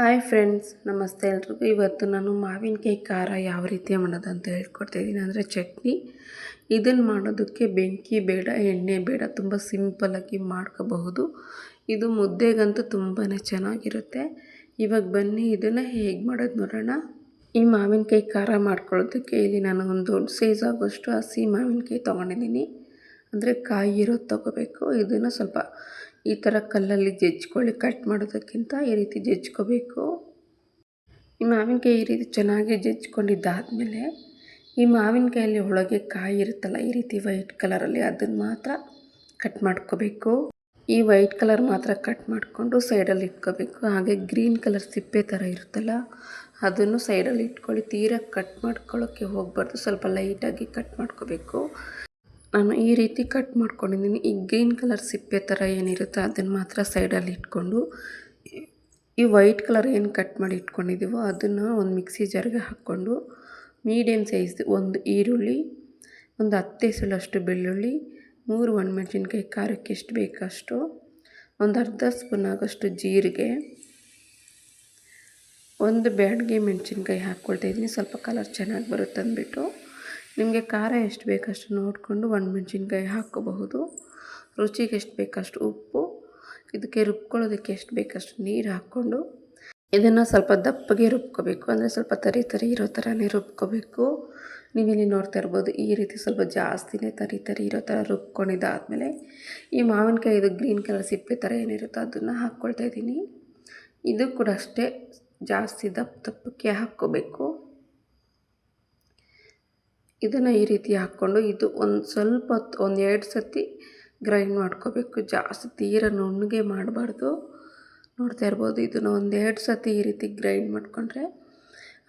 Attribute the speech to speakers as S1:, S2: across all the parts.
S1: Hi friends, ನಮಸ್ತೆ ಎಲ್ರಿಗೂ. ಇವತ್ತು ನಾನು ಮಾವಿನಕಾಯಿ ಖಾರ ಯಾವ ರೀತಿ ಮಾಡೋದು ಅಂತ ಹೇಳ್ಕೊಡ್ತಾಯಿದ್ದೀನಿ ಅಂದರೆ ಚಟ್ನಿ. ಇದನ್ನು ಮಾಡೋದಕ್ಕೆ ಬೆಂಕಿ ಬೇಡ, ಎಣ್ಣೆ ಬೇಡ, ತುಂಬ ಸಿಂಪಲ್ಲಾಗಿ ಮಾಡ್ಕೋಬಹುದು. ಇದು ಮುದ್ದೆಗಂತೂ ತುಂಬಾ ಚೆನ್ನಾಗಿರುತ್ತೆ. ಇವಾಗ ಬನ್ನಿ, ಇದನ್ನು ಹೇಗೆ ಮಾಡೋದು ನೋಡೋಣ. ಈ ಮಾವಿನಕಾಯಿ ಖಾರ ಮಾಡ್ಕೊಳ್ಳೋದಕ್ಕೆ ಇಲ್ಲಿ ನಾನು ಒಂದು ದೊಡ್ಡ ಸೈಜ್ ಆಗೋಷ್ಟು ಹಸಿ ಮಾವಿನಕಾಯಿ ತೊಗೊಂಡಿದ್ದೀನಿ. ಅಂದರೆ ಕಾಯಿ ಇರೋದು ತೊಗೋಬೇಕು. ಇದನ್ನು ಸ್ವಲ್ಪ ಈ ಥರ ಕಲ್ಲಲ್ಲಿ ಜಜ್ಕೊಳ್ಳಿ ಕಟ್ ಮಾಡೋದಕ್ಕಿಂತ ಈ ರೀತಿ ಜಜ್ಕೋಬೇಕು ಈ ಮಾವಿನಕಾಯಿ ಈ ರೀತಿ ಚೆನ್ನಾಗಿ ಜಜ್ಕೊಂಡಿದ್ದಾದಮೇಲೆ ಈ ಮಾವಿನಕಾಯಲ್ಲಿ ಒಳಗೆ ಕಾಯಿ ಇರುತ್ತಲ್ಲ, ಈ ರೀತಿ ವೈಟ್ ಕಲರಲ್ಲಿ ಅದನ್ನು ಮಾತ್ರ ಕಟ್ ಮಾಡ್ಕೋಬೇಕು. ಈ ವೈಟ್ ಕಲರ್ ಮಾತ್ರ ಕಟ್ ಮಾಡಿಕೊಂಡು ಸೈಡಲ್ಲಿ ಇಟ್ಕೋಬೇಕು. ಹಾಗೆ ಗ್ರೀನ್ ಕಲರ್ ಸಿಪ್ಪೆ ಥರ ಇರುತ್ತಲ್ಲ, ಅದನ್ನು ಸೈಡಲ್ಲಿ ಇಟ್ಕೊಳ್ಳಿ. ತೀರಾ ಕಟ್ ಮಾಡ್ಕೊಳ್ಳೋಕ್ಕೆ ಹೋಗಬಾರ್ದು, ಸ್ವಲ್ಪ ಲೈಟಾಗಿ ಕಟ್ ಮಾಡ್ಕೋಬೇಕು. ನಾನು ಈ ರೀತಿ ಕಟ್ ಮಾಡ್ಕೊಂಡಿದ್ದೀನಿ. ಈ ಗ್ರೀನ್ ಕಲರ್ ಸಿಪ್ಪೆ ಥರ ಏನಿರುತ್ತೋ ಅದನ್ನು ಮಾತ್ರ ಸೈಡಲ್ಲಿ ಇಟ್ಕೊಂಡು, ಈ ವೈಟ್ ಕಲರ್ ಏನು ಕಟ್ ಮಾಡಿ ಇಟ್ಕೊಂಡಿದ್ದೀವೋ ಅದನ್ನು ಒಂದು ಮಿಕ್ಸಿ ಜಾರ್ಗೆ ಹಾಕ್ಕೊಂಡು ಮೀಡಿಯಮ್ ಸೈಜ್ದು ಒಂದು ಈರುಳ್ಳಿ, ಒಂದು ಹತ್ತೇ ಸುಳ್ಳಷ್ಟು ಬೆಳ್ಳುಳ್ಳಿ, ಮೂರು ಒಣಮೆಣ್ಸಿನ್ಕಾಯಿ, ಖಾರಕ್ಕೆ ಎಷ್ಟು ಬೇಕಷ್ಟು, ಒಂದು ಅರ್ಧ ಸ್ಪೂನ್ ಆಗೋಷ್ಟು ಜೀರಿಗೆ, ಒಂದು ಬ್ಯಾಡ್ಗೆ ಮೆಣಸಿನ್ಕಾಯಿ ಹಾಕ್ಕೊಳ್ತಾ ಇದ್ದೀನಿ. ಸ್ವಲ್ಪ ಕಲರ್ ಚೆನ್ನಾಗಿ ಬರುತ್ತೆ ಅಂದ್ಬಿಟ್ಟು. ನಿಮಗೆ ಖಾರ ಎಷ್ಟು ಬೇಕಷ್ಟು ನೋಡಿಕೊಂಡು ಮೆಣಸಿನ್ಕಾಯಿ ಹಾಕ್ಕೋಬಹುದು. ರುಚಿಗೆ ಎಷ್ಟು ಬೇಕಷ್ಟು ಉಪ್ಪು, ಇದಕ್ಕೆ ರುಬ್ಕೊಳ್ಳೋದಕ್ಕೆ ಎಷ್ಟು ಬೇಕಷ್ಟು ನೀರು ಹಾಕ್ಕೊಂಡು ಇದನ್ನು ಸ್ವಲ್ಪ ದಪ್ಪಗೆ ರುಬ್ಕೋಬೇಕು. ಅಂದರೆ ಸ್ವಲ್ಪ ತರಿ ತರಿ ಇರೋ ಥರನೇ ರುಬ್ಕೋಬೇಕು. ನೀವಿಲ್ಲಿ ನೋಡ್ತಾ ಇರ್ಬೋದು, ಈ ರೀತಿ ಸ್ವಲ್ಪ ಜಾಸ್ತಿನೇ ತರಿ ತರಿ ಇರೋ ಥರ ರುಬ್ಕೊಂಡಿದ್ದಾದಮೇಲೆ ಈ ಮಾವಿನಕಾಯಿ ಇದು ಗ್ರೀನ್ ಕಲರ್ ಸಿಪ್ಪೆ ಥರ ಏನಿರುತ್ತೋ ಅದನ್ನು ಹಾಕ್ಕೊಳ್ತಾ ಇದ್ದೀನಿ. ಇದು ಕೂಡ ಅಷ್ಟೇ ಜಾಸ್ತಿ ದಪ್ಪ ದಪ್ಪಕ್ಕೆ ಹಾಕ್ಕೋಬೇಕು. ಇದನ್ನು ಈ ರೀತಿ ಹಾಕ್ಕೊಂಡು ಇದು ಒಂದು ಸ್ವಲ್ಪ ಹೊತ್ತು ಒಂದು ಎರಡು ಸತಿ ಗ್ರೈಂಡ್ ಮಾಡ್ಕೋಬೇಕು. ಜಾಸ್ತಿ ತೀರ ನುಣ್ಣಗೆ ಮಾಡಬಾರ್ದು. ನೋಡ್ತಾ ಇರ್ಬೋದು, ಇದನ್ನು ಒಂದು ಎರಡು ಸತಿ ಈ ರೀತಿ ಗ್ರೈಂಡ್ ಮಾಡಿಕೊಂಡ್ರೆ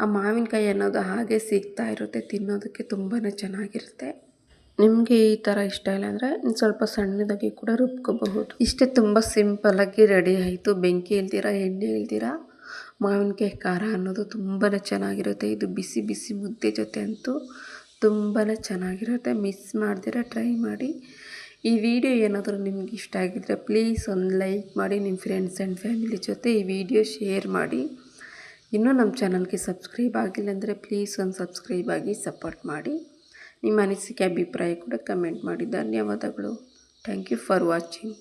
S1: ಆ ಮಾವಿನಕಾಯಿ ಅನ್ನೋದು ಹಾಗೆ ಸಿಗ್ತಾ ಇರುತ್ತೆ, ತಿನ್ನೋದಕ್ಕೆ ತುಂಬಾ ಚೆನ್ನಾಗಿರುತ್ತೆ. ನಿಮಗೆ ಈ ಥರ ಇಷ್ಟ ಇಲ್ಲ ಅಂದರೆ ಸ್ವಲ್ಪ ಸಣ್ಣದಾಗಿ ಕೂಡ ರುಬ್ಕೋಬಹುದು. ಇಷ್ಟೇ ತುಂಬ ಸಿಂಪಲ್ಲಾಗಿ ರೆಡಿ ಆಯಿತು. ಬೆಂಕಿ ಇಲ್ದಿರ ಎಣ್ಣೆ ಇಲ್ದಿರ ಮಾವಿನಕಾಯಿ ಖಾರ ಅನ್ನೋದು ತುಂಬಾ ಚೆನ್ನಾಗಿರುತ್ತೆ. ಇದು ಬಿಸಿ ಬಿಸಿ ಮುದ್ದೆ ಜೊತೆ ಅಂತೂ ತುಂಬಾ ಚೆನ್ನಾಗಿರುತ್ತೆ. ಮಿಸ್ ಮಾಡ್ದಿರ ಟ್ರೈ ಮಾಡಿ. ಈ ವಿಡಿಯೋ ಏನಾದರೂ ನಿಮ್ಗೆ ಇಷ್ಟ ಆಗಿದ್ದರೆ ಪ್ಲೀಸ್ ಒಂದು ಲೈಕ್ ಮಾಡಿ ನಿಮ್ಮ ಫ್ರೆಂಡ್ಸ್ ಆ್ಯಂಡ್ ಫ್ಯಾಮಿಲಿ ಜೊತೆ ಈ ವಿಡಿಯೋ ಶೇರ್ ಮಾಡಿ. ಇನ್ನೂ ನಮ್ಮ ಚಾನಲ್ಗೆ ಸಬ್ಸ್ಕ್ರೈಬ್ ಆಗಿಲ್ಲ ಅಂದರೆ ಪ್ಲೀಸ್ ಒಂದು ಸಬ್ಸ್ಕ್ರೈಬ್ ಆಗಿ ಸಪೋರ್ಟ್ ಮಾಡಿ. ನಿಮ್ಮ ಅನಿಸಿಕೆ, ಅಭಿಪ್ರಾಯ ಕೂಡ ಕಮೆಂಟ್ ಮಾಡಿ. ಧನ್ಯವಾದಗಳು. Thank you for watching